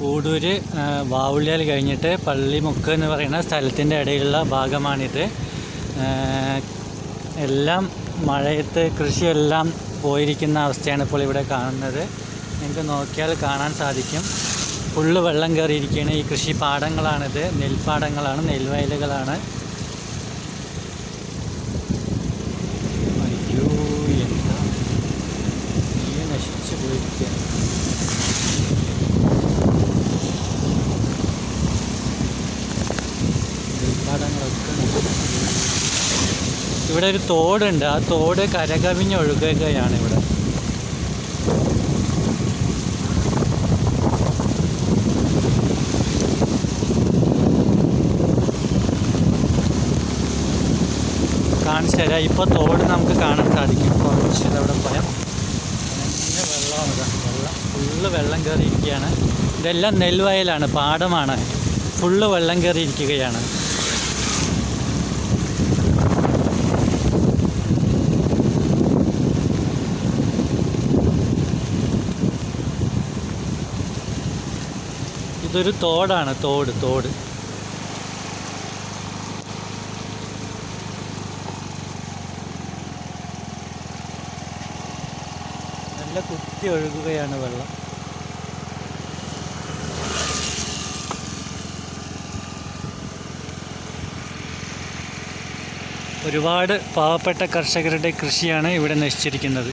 കൂടൂര് വാവുള്ളിയാൽ കഴിഞ്ഞിട്ട് പള്ളിമുക്ക് എന്ന് പറയുന്ന സ്ഥലത്തിന്റെ ഇടയിലുള്ള ഭാഗമാണിത്. എല്ലാം മഴയത്ത് കൃഷിയെല്ലാം പോയിരിക്കുന്ന അവസ്ഥയാണ് ഇപ്പോൾ ഇവിടെ കാണുന്നത്. നിങ്ങൾക്ക് നോക്കിയാൽ കാണാൻ സാധിക്കും. ഫുള്ള് വെള്ളം കയറിയിരിക്കുകയാണ്. ഈ കൃഷി പാടങ്ങളാണിത്. നെൽപ്പാടങ്ങളാണ് നെൽവയലുകളാണ്. അയ്യോ എന്താ? ഈ നശിച്ചു പോയിരിക്കുക നെൽപ്പാടങ്ങളൊക്കെ നശിച്ചു. ഇവിടെ ഒരു തോടുണ്ട്. ആ തോട് കരകവിഞ്ഞ് ഒഴുകുകയാണ് ഇവിടെ. കാണിച്ചു തരാം. തോട് നമുക്ക് കാണാൻ സാധിക്കും. കുറച്ച് അവിടെ പോയാൽ നല്ല വെള്ളമാണ് വെള്ളം ഫുള്ള് വെള്ളം കയറിയിരിക്കുകയാണ്. ഇതെല്ലാം നെൽവയലാണ് പാടമാണ്. ഫുള്ള് വെള്ളം കയറിയിരിക്കുകയാണ്. ഇതൊരു തോടാണ് തോട് തോട്. നല്ല കുത്തി ഒഴുകുകയാണ് വെള്ളം. ഒരുപാട് പാവപ്പെട്ട കർഷകരുടെ കൃഷിയാണ് ഇവിടെ നശിച്ചിരിക്കുന്നത്.